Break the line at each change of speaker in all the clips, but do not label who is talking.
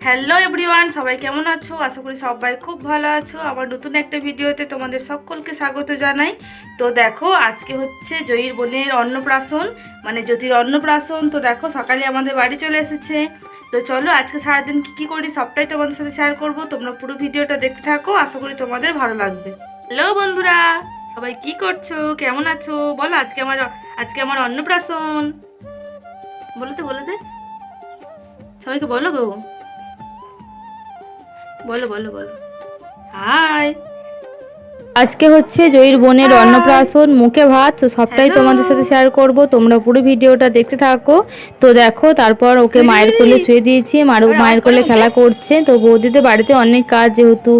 Hello everyone, সবাই কেমন আছো? আশা করি সবাই খুব ভালো আছো। আমার নতুন একটা ভিডিওতে তোমাদের সকলকে স্বাগত জানাই। তো দেখো, আজকে হচ্ছে জয়ীর বোনের অন্নপ্রাশন মানে জ্যোতির অন্নপ্রাশন। তো দেখো, সকালে আমাদের বাড়ি চলে এসেছে। তো চলো, আজকে সারাদিন কী কী করি সবটাই তোমাদের সাথে শেয়ার করব। তোমরা পুরো ভিডিওটা দেখতে থাকো, আশা করি তোমাদের ভালো লাগবে। হ্যালো বন্ধুরা, সবাই কি করছ? কেমন আছো? বলো, আজকে আমার আজকে আমার অন্নপ্রাশন। বলো তো, বলো দে সবাইকে বলো গো। বলো বলো বলো। হাই
আজকে হচ্ছে জয়ীর বোনের অন্নপ্রাশন মুখে ভাত তো সবটাই তোমাদের সাথে শেয়ার করব। তোমরা পুরো ভিডিওটা দেখতে থাকো। তো দেখো তারপর ওকে মায়ের কোলে শুয়ে দিয়েছি। মার মায়ের কোলে খেলা করছে। তো বৌদিদের বাড়িতে অনেক কাজ যেহেতু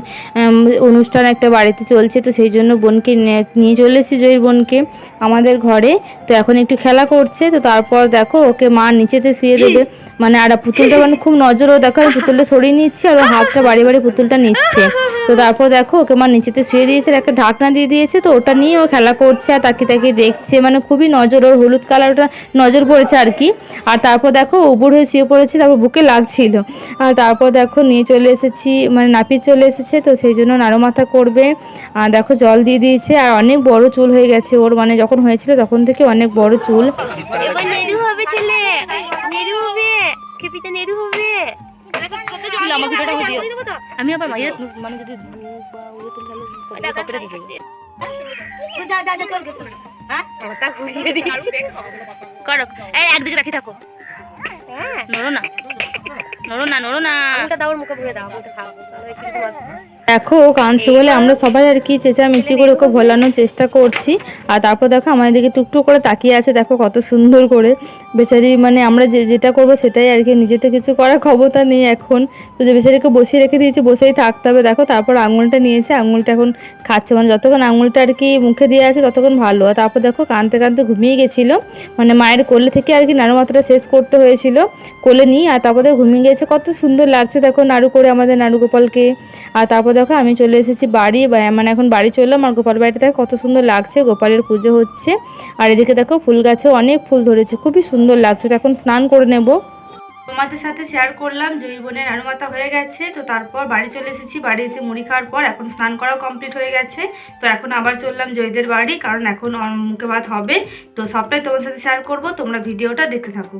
অনুষ্ঠান একটা বাড়িতে চলছে তো সেই জন্য বোনকে নিয়ে চলে এসেছি জয়ীর বোনকে আমাদের ঘরে। তো এখন একটু খেলা করছে। তো তারপর দেখো ওকে মা নিচেতে শুয়ে দেবে। মানে আর পুতুলটা মানে খুব নজরও দেখো আমি পুতুলটা সরিয়ে নিচ্ছি আর হাতটা বাড়ি বাড়ি পুতুলটা নিচ্ছে। তো তারপর দেখো ওকে মা নিচেতে শুয়ে দিয়েছে। একটা ঢাকনা দিয়ে দিয়েছে, তো ওটা নিয়ে ও খেলা করছে আর তাকিয়ে তাকিয়ে দেখছে। মানে খুবই নজর, ওর হলুদ কালারটা নজর পড়েছে আর কি। আর তারপর দেখো উবুর হয়ে শুয়ে পড়েছে, তারপর বুকে লাগছিল। আর তারপর দেখো নিয়ে চলে এসেছি মানে নাপিত চলে এসেছে, তো সেই জন্য নাড়ো মাথা করবে। আর দেখো জল দিয়ে দিয়েছে, আর অনেক বড় চুল হয়ে গেছে ওর মানে যখন হয়েছিল তখন থেকে অনেক বড় চুল।
নেরু হবে ছেলে নেরু হবে। নেরু হবে।
আমার ভিডিওটা দিও। আমি আবার মাইয়া মানে যদি
যা যা যা চল হ্যাঁ?
করো। এই একদিকে রাখি থাকো।
হ্যাঁ।
নড়ো না। নড়ো না নড়ো না।
ওটা দাও মুখে ভরে দাও ওটা খাও তাহলে
দেখো ও কাঁদছে বলে আমরা সবাই আর কি চেঁচামেচি করে ওকে ভোলানোর চেষ্টা করছি। আর তারপর দেখো আমাদের দিকে টুকটুক করে তাকিয়ে আছে দেখো কত সুন্দর করে। বেচারি মানে আমরা যে যেটা করব সেটাই আর কি নিজে তো কিছু করার ক্ষমতা নেই এখন। তো যে বেচারিকে বসিয়ে রেখে দিয়েছি বসেই থাকতে হবে। দেখো তারপর আঙুলটা নিয়েছে আঙুলটা এখন খাচ্ছে। মানে যতক্ষণ আঙুলটা আর কি মুখে দিয়ে আছে ততক্ষণ ভালো। আর তারপর দেখো কাঁদতে কাঁদতে ঘুমিয়ে গেছিল। মানে মায়ের কোলে থেকে আর কি নাড়ু মাথাটা শেষ করতে হয়েছিল কোলে নিয়ে। আর তারপর দেখো ঘুমিয়ে গেছে কত সুন্দর লাগছে। দেখো নাড়ু করে আমাদের নাড়ু গোপালকে আর তারপর দেখো, আমি চলে এসেছি বাড়ি মানে এখন বাড়ি চললাম, আর গোপাল বাড়িটা দেখো কত সুন্দর লাগছে, গোপালের পুজো হচ্ছে। আর এদিকে দেখো, ফুল গাছে অনেক ফুল ধরেছে, খুবই সুন্দর লাগছে, তো এখন স্নান করে নেব।
তোমাদের সাথে শেয়ার করলাম, জয়ী বোনের আনুমাতা হয়ে গেছে, তো তারপর বাড়ি চলে এসেছি, বাড়ি এসে মুড়ি খাওয়ার পর এখন স্নান করাও কমপ্লিট হয়ে গেছে। তো এখন আবার চললাম জয়ীদের বাড়ি, কারণ এখন মুখে ভাত হবে। তো সবটাই তোমার সাথে শেয়ার করব, তোমরা ভিডিওটা দেখতে থাকো।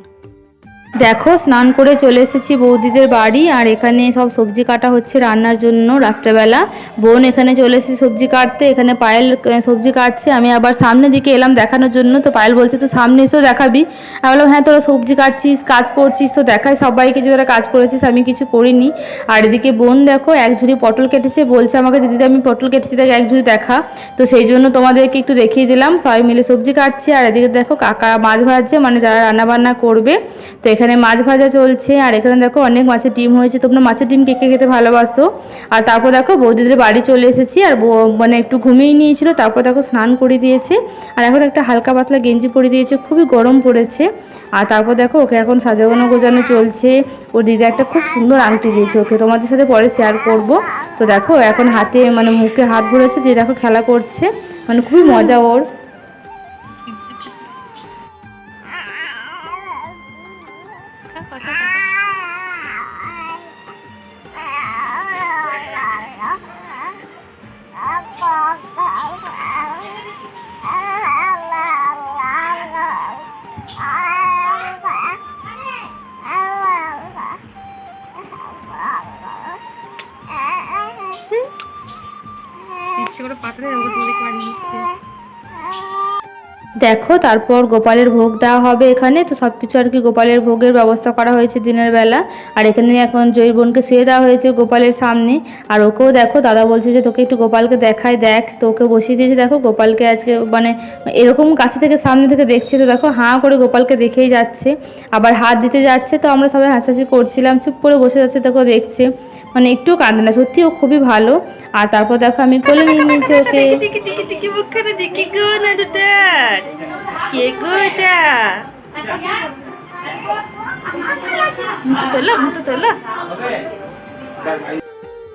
দেখো, স্নান করে চলে এসেছি বৌদিদের বাড়ি, আর এখানে সব সবজি কাটা হচ্ছে রান্নার জন্য রাত্রেবেলা। বোন এখানে চলে এসেছে সবজি কাটতে, এখানে পায়েল সবজি কাটছে। আমি আবার সামনের দিকে এলাম দেখানোর জন্য, তো পায়েল বলছে, তো সামনে এসেও দেখাবি? আমি বললাম হ্যাঁ তোরা সবজি কাটছিস, কাজ করছিস, তো দেখাই, সবাইকে যে তোরা কাজ করেছিস, আমি কিছু করিনি। আর এদিকে বোন দেখো, এক ঝুড়ি পটল কেটেছে, বলছে আমাকে, যে দিদি, আমি পটল কেটেছি দেখ এক ঝুড়ি দেখা। তো সেই জন্য তোমাদেরকে একটু দেখিয়ে দিলাম, সবাই মিলে সবজি কাটছে, আর এদিকে দেখো, কাকা মাছ ভাজছে মানে যারা রান্না বান্না করবে, তো এখানে মাছ ভাজা চলছে, আর এখানে দেখো অনেক মাছের ডিম হয়েছে। তোমরা মাছের ডিম কে কে খেতে ভালোবাসো? আর তারপর দেখো বৌদিদের বাড়ি চলে এসেছি, আর মানে একটু ঘুমিয়ে নিয়েছিল, তারপর দেখো স্নান করে দিয়েছে। আর এখন একটা হালকা পাতলা গেঞ্জি পরে দিয়েছে, খুবই গরম পড়েছে। আর তারপর দেখো ওকে এখন সাজানো গোজানো চলছে। ওর দিদি একটা খুব সুন্দর আংটি দিয়েছে ওকে, তোমাদের সাথে পরে শেয়ার করব। তো দেখো এখন হাতে মানে মুখে হাত ভরেছে দিয়ে দেখো খেলা করছে। মানে খুবই মজা ওর।
করে পাকড়ে ওকে তুলে মারিয়ে দিচ্ছে।
দেখো তারপর গোপালের ভোগ দেওয়া হবে এখানে তো সব কিছু আর কি গোপালের ভোগের ব্যবস্থা করা হয়েছে দিনের বেলা আর এখানে এখন জয়ী বোনকে শুয়ে দেওয়া হয়েছে গোপালের সামনে আর ওকেও দেখো দাদা বলছে যে তোকে একটু গোপালকে দেখায় দেখ তো ওকে বসিয়ে দিয়েছে দেখো গোপালকে আজকে মানে এরকম কাছে থেকে সামনে থেকে দেখছে তো দেখো হাঁ করে গোপালকে দেখেই যাচ্ছে আবার হাত দিতে যাচ্ছে তো আমরা সবাই হাসাহাসি করছিলাম চুপ করে বসে যাচ্ছে দেখো দেখছে মানে একটু কাঁদে না সত্যি ও খুবই ভালো আর তারপর দেখো আমি কোলে নিয়ে নিয়েছি ওকে
দেখি দেখি দেখি মুখখানে দেখি গো নাড়ুদার কে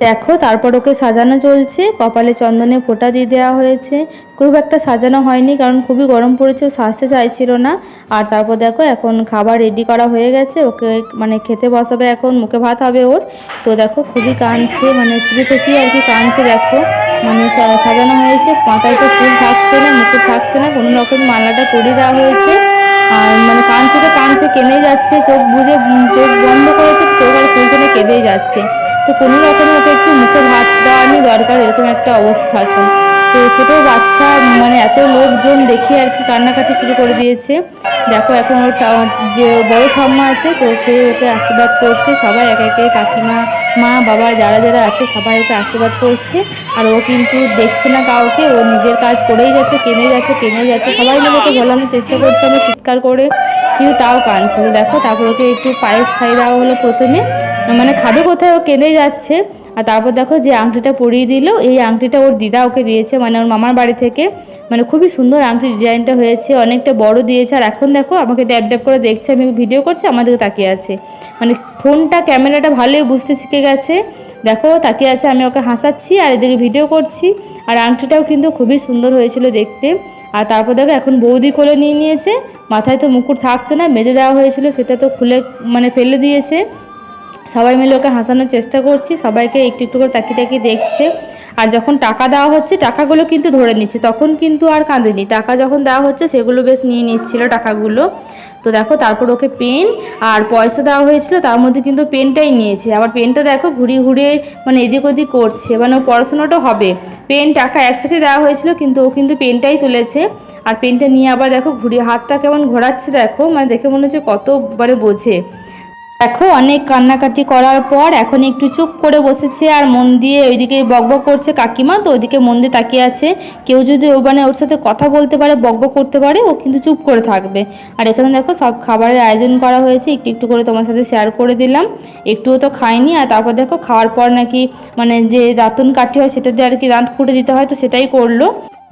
দেখো, তারপর ওকে সাজানো চলছে। কপালে চন্দনে ফোঁটা দিয়ে দেওয়া হয়েছে। খুব একটা সাজানো হয়নি, কারণ খুবই গরম পড়েছে, ও সাজতে চাইছিল না। আর তারপর দেখো, এখন খাবার রেডি করা হয়ে গেছে। ওকে মানে খেতে বসাবে এখন, মুখে ভাত হবে ওর। তো দেখো, খুবই কাঁদছে মানে শুরু থেকেই আর কি কাঁদছে, দেখো। মানে সাজানো হয়েছে। মাথায় তো ফুল থাকছে না মুখে থাকছে না, কোনো রকম মালাটা পরিয়ে দেওয়া হয়েছে। আর মানে কাঁদছে তো কাঁদছে কেঁদে যাচ্ছে, চোখ বুঝে চোখ বন্ধ করেছে তো চোখ আর খুলছে না, কেঁদেই যাচ্ছে। তো কোনো রকম ওকে একটু মুখে ভাত দেওয়ানি দরকার, এরকম একটা অবস্থা এখন। তো ছোটো বাচ্চা মানে এত লোকজন দেখে আর কি কান্নাকাটি শুরু করে দিয়েছে। দেখো এখন ওর যে বড় ঠাম্মা আছে, তো সে ওকে আশীর্বাদ করছে। সবাই একে একে কাকিমা, মা, বাবা যারা যারা আছে, সবাই ওকে আশীর্বাদ করছে। আর ও কিন্তু দেখছে না কাউকে, ও নিজের কাজ করেই যাচ্ছে, কেনে যাচ্ছে কেনে যাচ্ছে। সবাই মিলে ওকে ভোলানোর চেষ্টা করছে আমরা চিৎকার করে, কিন্তু তাও কাঁদছে। দেখো, তারপর ওকে একটু পায়েস খাই দেওয়া হলো প্রথমে। মানে খাবে কোথায়? ও কেঁদে যাচ্ছে। আর তারপর দেখো যে আংটিটা পরিয়ে দিল, এই আংটিটা ওর দিদা ওকে দিয়েছে মানে ওর মামার বাড়ি থেকে। মানে খুবই সুন্দর আংটির ডিজাইনটা হয়েছে, অনেকটা বড় দিয়েছে। আর এখন দেখো আমাকে ড্যাব ড্যাব করে দেখছে, আমি ভিডিও করছি আমাদেরকে তাকিয়ে আছে। মানে ফোনটা, ক্যামেরাটা ভালোই বুঝতে শিখে গেছে। দেখো তাকিয়ে আছে, আমি ওকে হাসাচ্ছি আর এদিকে ভিডিও করছি। আর আংটিটাও কিন্তু খুবই সুন্দর হয়েছিল দেখতে। আর তারপর দেখো এখন বৌদি কোলে নিয়ে নিয়েছে, মাথায় তো মুকুট থাকছে না, বেঁধে দেওয়া হয়েছিল, সেটা তো খুলে মানে ফেলে দিয়েছে। সবাই মিলে ওকে হাসানোর চেষ্টা করছি, সবাইকে একটু একটু করে তাকিয়ে তাকিয়ে দেখছে। আর যখন টাকা দেওয়া হচ্ছে, টাকাগুলো কিন্তু ধরে নিচ্ছে, তখন কিন্তু আর কাঁদেনি। টাকা যখন দেওয়া হচ্ছে, সেগুলো বেশ নিয়ে নিচ্ছিল টাকাগুলো। তো দেখো, তারপর ওকে পেন আর পয়সা দেওয়া হয়েছিল, তার মধ্যে কিন্তু পেনটাই নিয়েছে। আবার পেনটা দেখো, ঘুরিয়ে ঘুরিয়ে মানে এদিক ওদিক করছে মানে ও পড়াশোনাটা হবে। পেন টাকা একসাথে দেওয়া হয়েছিল, কিন্তু ও কিন্তু পেনটাই তুলেছে। আর পেনটা নিয়ে আবার দেখো, ঘুরিয়ে হাতটা কেমন ঘোরাচ্ছে দেখো মানে দেখে মনে হচ্ছে কতবারে বোঝে। দেখো অনেক কান্নাকাটি করার পর এখন একটু চুপ করে বসেছে আর মন দিয়ে ওইদিকে বকবক করছে কাকিমা, তো ওইদিকে মন দিয়ে তাকিয়ে আছে। কেউ যদি ও মানে ওর সাথে কথা বলতে পারে বকবক করতে পারে, ও কিন্তু চুপ করে থাকবে। আর এখানে দেখো সব খাবারের আয়োজন করা হয়েছে, একটু একটু করে তোমার সাথে শেয়ার করে দিলাম। একটুও তো খাইনি আর তারপর দেখো খাওয়ার পর নাকি মানে যে দাঁতন কাঠি হয় সেটা দিয়ে আর কি দাঁত ফুটে দিতে হয়, তো সেটাই করল।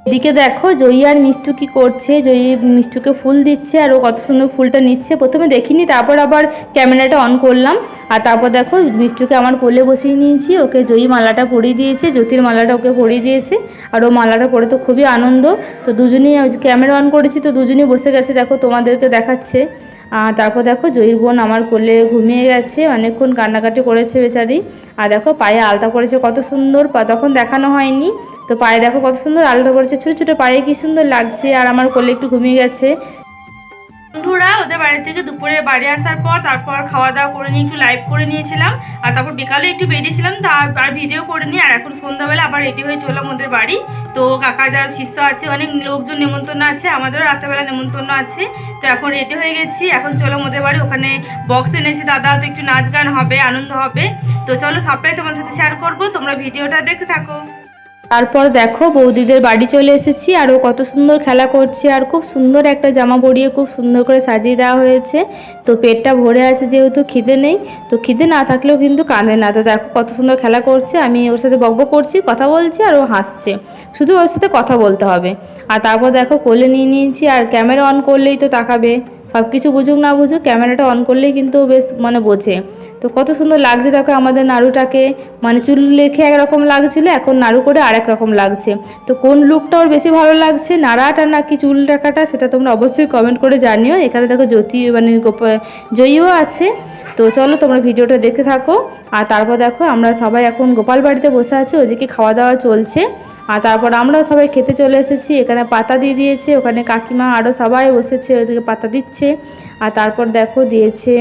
এদিকে দেখো, জয়ী আর মিষ্টু কি করছে? জয়ী মিষ্টুকে ফুল দিচ্ছে আর ও কত সুন্দর ফুলটা নিচ্ছে। প্রথমে দেখিনি, তারপর আবার ক্যামেরাটা অন করলাম। আর তারপর দেখো, মিষ্টুকে আমার কোলে বসিয়ে নিয়েছি। ওকে জয়ী মালাটা পরিয়ে দিয়েছে, জ্যোতির মালাটা ওকে পরিয়ে দিয়েছে। আর ও মালাটা পরে তো খুবই আনন্দ। তো দুজনেই ক্যামেরা অন করেছি, তো দুজনেই বসে গেছে। দেখো, তোমাদেরকে দেখাচ্ছে। আর তারপর দেখো জয়ীর বোন আমার কোলে ঘুমিয়ে গেছে, অনেকক্ষণ কান্নাকাটি করেছে বেচারি। আর দেখো পায়ে আলতা পড়েছে, কত সুন্দর তখন দেখানো হয়নি। তো পায়ে দেখো কত সুন্দর আলতা পড়েছে, ছোটো ছোটো পায়ে কি সুন্দর লাগছে। আর আমার কোলে একটু ঘুমিয়ে গেছে।
বন্ধুরা ওদের বাড়ি থেকে দুপুরে বাড়ি আসার পর তারপর খাওয়া দাওয়া করে নিয়ে একটু লাইভ করে নিয়েছিলাম। আর তারপর বিকালে একটু বেরিয়েছিলাম তার আর ভিডিও করে নিয়ে, আর এখন সন্ধ্যাবেলা আবার রেডি হয়ে চললাম ওদের বাড়ি। তো কাকা যার শিষ্য আছে, অনেক লোকজন নেমন্তন্ন আছে, আমাদেরও রাত্রেবেলা নেমন্তন্ন আছে। তো এখন রেডি হয়ে গেছি, এখন চলো ওদের বাড়ি। ওখানে বক্স এনেছি দাদা তো একটু নাচ গান হবে, আনন্দ হবে। তো চলো সবটাই তোমার সাথে শেয়ার করব, তোমরা ভিডিওটা দেখতে থাকো।
তারপর দেখো বৌদিদের বাড়ি চলে এসেছি আর ও কত সুন্দর খেলা করছে আর খুব সুন্দর একটা জামা পরিয়ে খুব সুন্দর করে সাজিয়ে দেওয়া হয়েছে। তো পেটটা ভরে আছে যেহেতু খিদে নেই, তো খিদে না থাকলেও কিন্তু কাঁদে না। তো দেখো কত সুন্দর খেলা করছে, আমি ওর সাথে বকবক করছি, কথা বলছি আর ও হাসছে। শুধু ওর সাথে কথা বলতে হবে। আর তারপর দেখো কোলে নিয়ে নিয়েছি আর ক্যামেরা অন করলেই তো তাকাবে। সব কিছু বুঝুক না বুঝুক, ক্যামেরাটা অন করলেই কিন্তু বেশ মানে বোঝে। তো কত সুন্দর লাগছে দেখো আমাদের নাড়ুটাকে। মানে চুল লেখে একরকম লাগছিল, এখন নাড়ু করে আরেক রকম লাগছে। তো কোন লুকটা ওর বেশি ভালো লাগছে, নাড়াটা নাকি চুল টাকাটা সেটা তোমরা অবশ্যই কমেন্ট করে জানিও। এখানে দেখো জ্যোতি মানে জয়ীও আছে। তো চলো তোমরা ভিডিওটা দেখতে থাকো। আর তারপর দেখো আমরা সবাই এখন গোপাল বাড়িতে বসে আছি, ওদিকে খাওয়া দাওয়া চলছে। আর তারপর আমরাও সবাই খেতে চলে এসেছি। এখানে পাতা দিয়ে দিয়েছে, ওখানে কাকিমা আরও সবাই বসেছে, ওদিকে পাতা দিচ্ছে। আর তারপর দেখো দিয়েছে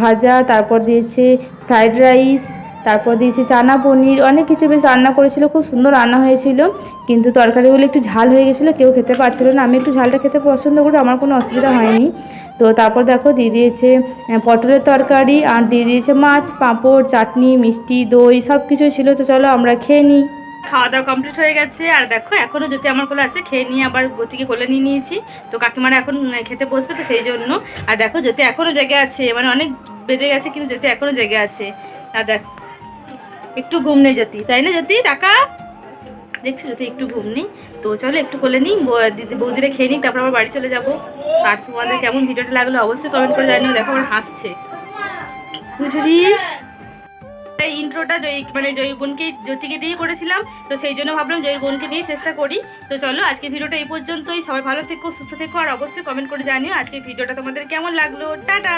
ভাজা, তারপর দিয়েছে ফ্রাইড রাইস তারপর দিয়েছে চানা পনির, অনেক কিছু বেশ রান্না করেছিল, খুব সুন্দর রান্না হয়েছিল। কিন্তু তরকারিগুলো একটু ঝাল হয়ে গেছিল, কেউ খেতে পারছিল না। আমি একটু ঝালটা খেতে পছন্দ করি, আমার কোনো অসুবিধা হয়নি। তো তারপর দেখো দিয়ে দিয়েছে পটলের তরকারি, আর দিয়ে দিয়েছে মাছ, পাঁপড়, চাটনি, মিষ্টি, দই সব কিছু ছিল। তো চলো আমরা খেয়ে নিই।
খাওয়া দাওয়া কমপ্লিট হয়ে গেছে। আর দেখো, এখনও যদি আমার কোলে আছে, খেয়ে নিয়ে আবার গতিকে কোলে নিয়ে নিয়েছি। তো কাকিমারা এখন খেতে বসবে তো সেই জন্য। আর দেখো যদি এখনও জেগে আছে। মানে অনেক বেজে গেছে, কিন্তু যদি এখনও জেগে আছে। আর দেখ, একটু ঘুম নেই জ্যোতি, তাই না জ্যোতি? টাকা? দেখছি জ্যোতি, একটু ঘুম নেই। তো চলো, একটু কোলে নিই বৌদিরা খেয়ে নিই তারপর আবার বাড়ি চলে যাব। আর তোমাদের কেমন ভিডিওটা লাগল অবশ্যই কমেন্ট করে জানিও। দেখো, আমার হাসছে। বুঝলি?
এই ইন্ট্রোটা জয়ী মানে জয়ী বোনকে জ্যোতিকে দিয়ে করেছিলাম। তো সেই জন্য ভাবলাম জয়ীর বোনকে দিয়ে চেষ্টা করি। তো চলো আজকে ভিডিওটা এই পর্যন্তই। সবাই ভালো থেকো, সুস্থ থেকো, আর অবশ্যই কমেন্ট করে জানিও আজকে ভিডিওটা তোমাদের কেমন লাগল। টাটা!